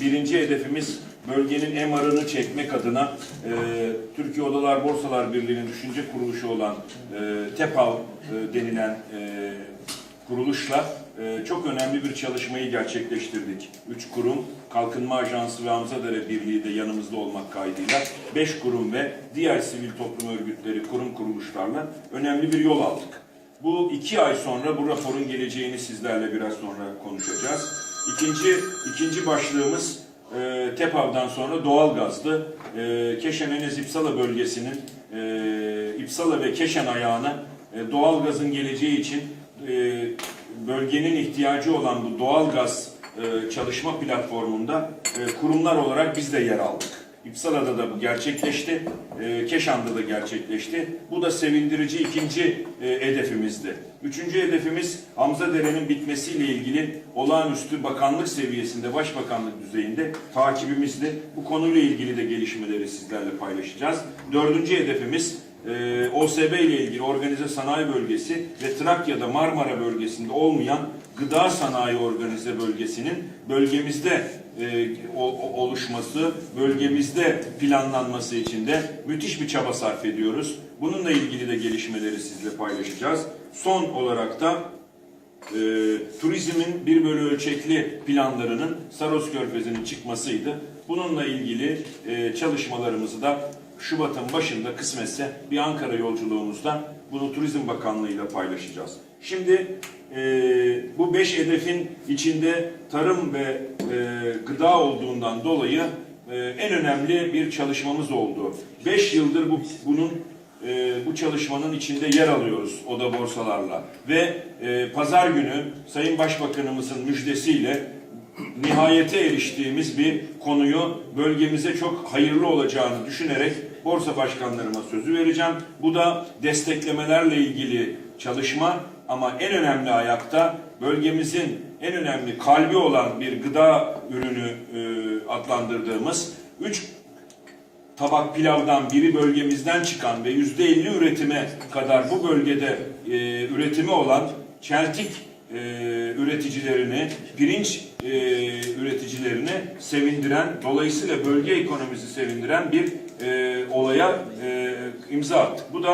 birinci hedefimiz bölgenin MR'ını çekmek adına e, Türkiye Odalar Borsalar Birliği'nin düşünce kuruluşu olan e, TEPAV e, denilen e, kuruluşla e, çok önemli bir çalışmayı gerçekleştirdik. Üç kurum, Kalkınma Ajansı ve Hamzadere Birliği de yanımızda olmak kaydıyla beş kurum ve diğer sivil toplum örgütleri, kurum kuruluşlarla önemli bir yol aldık. Bu iki ay sonra bu raporun geleceğini sizlerle biraz sonra konuşacağız. İkinci, ikinci başlığımız e, TEPAV'dan sonra doğalgazdı. E, Keşan Enes İpsala bölgesinin e, İpsala ve Keşan ayağına e, doğalgazın geleceği için e, bölgenin ihtiyacı olan bu doğalgaz e, çalışma platformunda e, kurumlar olarak biz de yer aldık. İpsala'da da bu gerçekleşti, e, Keşan'da da gerçekleşti. Bu da sevindirici ikinci e, hedefimizdi. Üçüncü hedefimiz Hamzadere'nin bitmesiyle ilgili olağanüstü bakanlık seviyesinde, başbakanlık düzeyinde takibimizdi. Bu konuyla ilgili de gelişmeleri sizlerle paylaşacağız. Dördüncü hedefimiz e, OSB ile ilgili organize sanayi bölgesi ve Trakya'da Marmara bölgesinde olmayan gıda sanayi organize bölgesinin bölgemizde e, oluşması, bölgemizde planlanması için de müthiş bir çaba sarf ediyoruz. Bununla ilgili de gelişmeleri sizle paylaşacağız. Son olarak da e, turizmin bir bölü ölçekli planlarının Saros Körfezi'nin çıkmasıydı. Bununla ilgili e, çalışmalarımızı da Şubat'ın başında kısmetse bir Ankara yolculuğumuzda bunu Turizm Bakanlığı ile paylaşacağız. Şimdi e, bu beş hedefin içinde tarım ve e, gıda olduğundan dolayı e, en önemli bir çalışmamız oldu. Beş yıldır bu bunun e, bu çalışmanın içinde yer alıyoruz oda borsalarla ve e, pazar günü Sayın Başbakanımızın müjdesiyle nihayete eriştiğimiz bir konuyu bölgemize çok hayırlı olacağını düşünerek borsa başkanlarıma sözü vereceğim. Bu da desteklemelerle ilgili çalışma ama en önemli ayakta bölgemizin en önemli kalbi olan bir gıda ürünü e, adlandırdığımız 3 tabak pilavdan biri bölgemizden çıkan ve yüzde elli üretime kadar bu bölgede e, üretimi olan çeltik e, üreticilerini, pirinç e, üreticilerini sevindiren, dolayısıyla bölge ekonomisi sevindiren bir e, olaya e, imza attık. Bu da